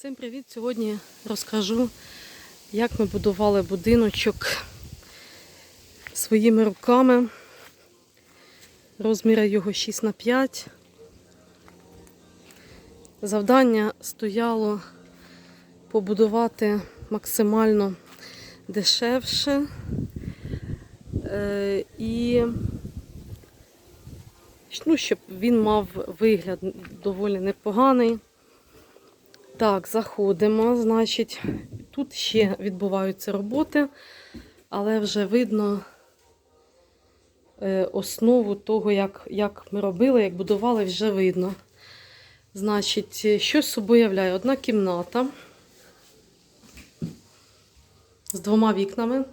Всім привіт! Сьогодні розкажу, як ми будували будиночок своїми руками. Розміри його 6 на 5. Завдання стояло побудувати максимально дешевше е, і ну, щоб він мав вигляд доволі непоганий. Так, заходимо. Значить, тут ще відбуваються роботи, але вже видно е, основу того, як, як ми робили, як будували, вже видно. Значить, що з собою являє? Одна кімната з двома вікнами.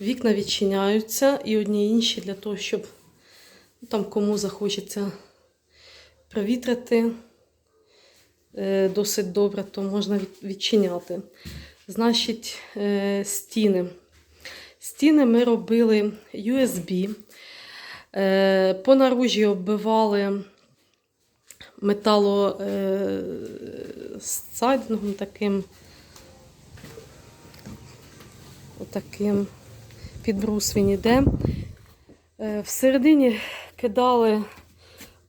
Вікна відчиняються і одні і інші для того, щоб ну, там кому захочеться провітрити досить добре, то можна відчиняти. Значить, е, стіни. Стіни ми робили USB. Е, По наружі оббивали метало е, сайдингом таким. Отаким підбрус він іде. Е, Всередині кидали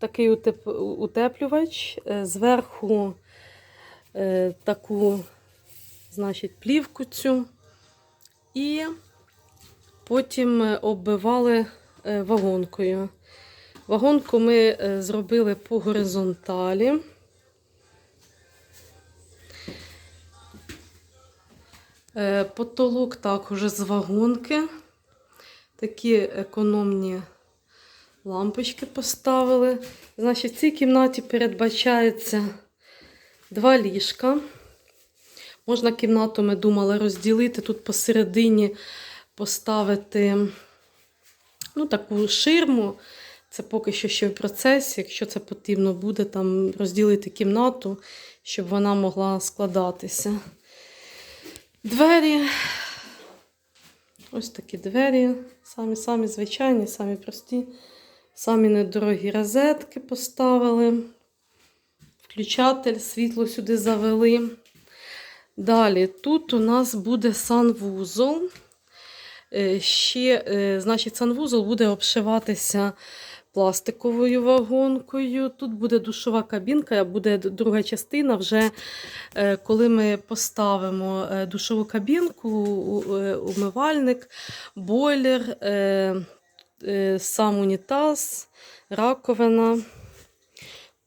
такий утеп- утеплювач, е, зверху е, таку, значить, плівку цю. І потім оббивали е, вагонкою. Вагонку ми зробили по горизонталі. Потолок також з вагонки. Такі економні лампочки поставили. Значить, в цій кімнаті передбачається два ліжка. Можна кімнату, ми думали, розділити. Тут посередині поставити ну, таку ширму. Це поки що ще в процесі. Якщо це потрібно буде, там розділити кімнату, щоб вона могла складатися. Двері. Ось такі двері. Самі самі звичайні, самі прості. Самі недорогі розетки поставили. Включатель, світло сюди завели. Далі, тут у нас буде санвузол. Е, Ще, е, значить, санвузол буде обшиватися пластиковою вагонкою. Тут буде душова кабінка, буде друга частина. Вже е, коли ми поставимо душову кабінку, умивальник, бойлер, сам унітаз, раковина.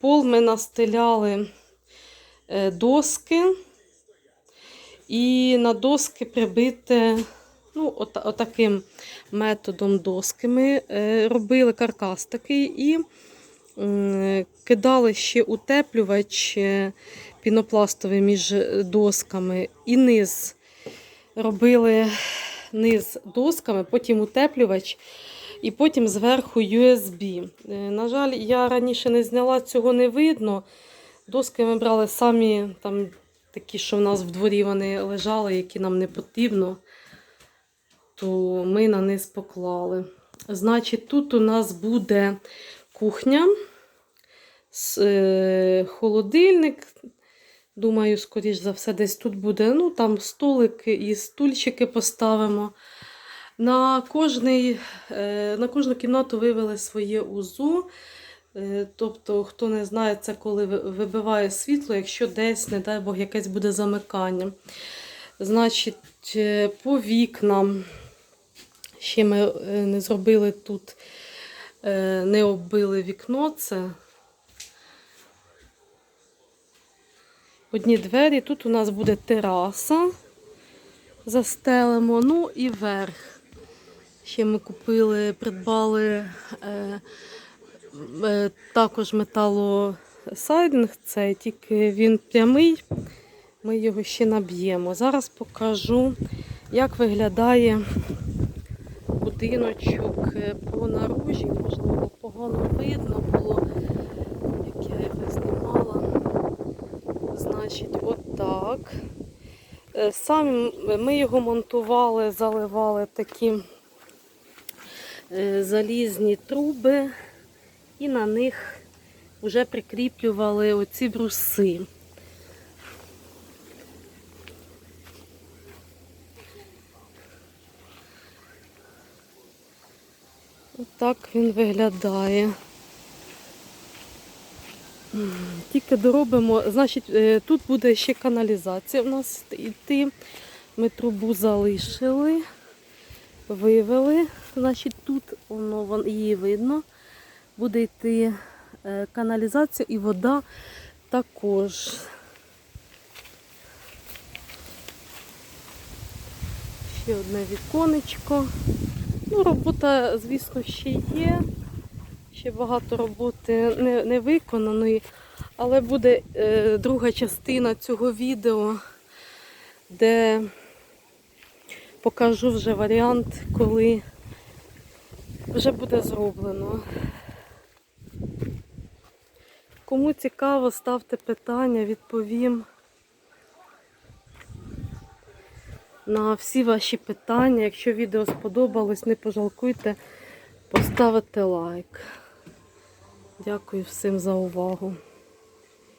Пол ми настеляли е, доски. І на доски прибити, ну, от, отаким методом доски ми е, робили каркас такий і кидали ще утеплювач е, пінопластовий між досками. І низ робили низ досками, потім утеплювач. І потім зверху USB. Е, На жаль, я раніше не зняла, цього не видно. Доски ми брали самі там такі, що в нас в дворі вони лежали, які нам не потрібно, то ми на низ поклали. Значить, тут у нас буде кухня, е, холодильник. Думаю, скоріш за все, десь тут буде. Ну, там столики і стульчики поставимо. На, кожний, е, на кожну кімнату вивели своє УЗУ. Е, Тобто, хто не знає, це коли вибиває світло, якщо десь, не дай Бог, якесь буде замикання. Значить, е, по вікнам ще ми не зробили тут, не оббили вікно. Це одні двері. Тут у нас буде тераса. Застелимо. Ну і верх. Ще ми купили, придбали. Е, Е, Також металосайдинг, це тільки він прямий, ми його ще наб'ємо. Зараз покажу, як виглядає будиночок е, по наружі. Можливо, погано видно було, як я його знімала. Значить, отак. Е, Самі ми його монтували, заливали такі е, Е, залізні труби і на них вже прикріплювали оці бруси. Отак він виглядає. Тільки доробимо, значить, е, тут буде ще каналізація в нас йти. Ми трубу залишили вивели. Значить, тут воно, її видно. Буде йти е, каналізація і вода також. Ще одне віконечко. Ну, робота, звісно, ще є. Ще багато роботи не, не виконаної, але буде е, друга частина цього відео, де покажу вже варіант, коли вже буде зроблено. Кому цікаво, ставте питання, відповім на всі ваші питання. Якщо відео сподобалось, не пожалкуйте поставити лайк. Дякую всім за увагу.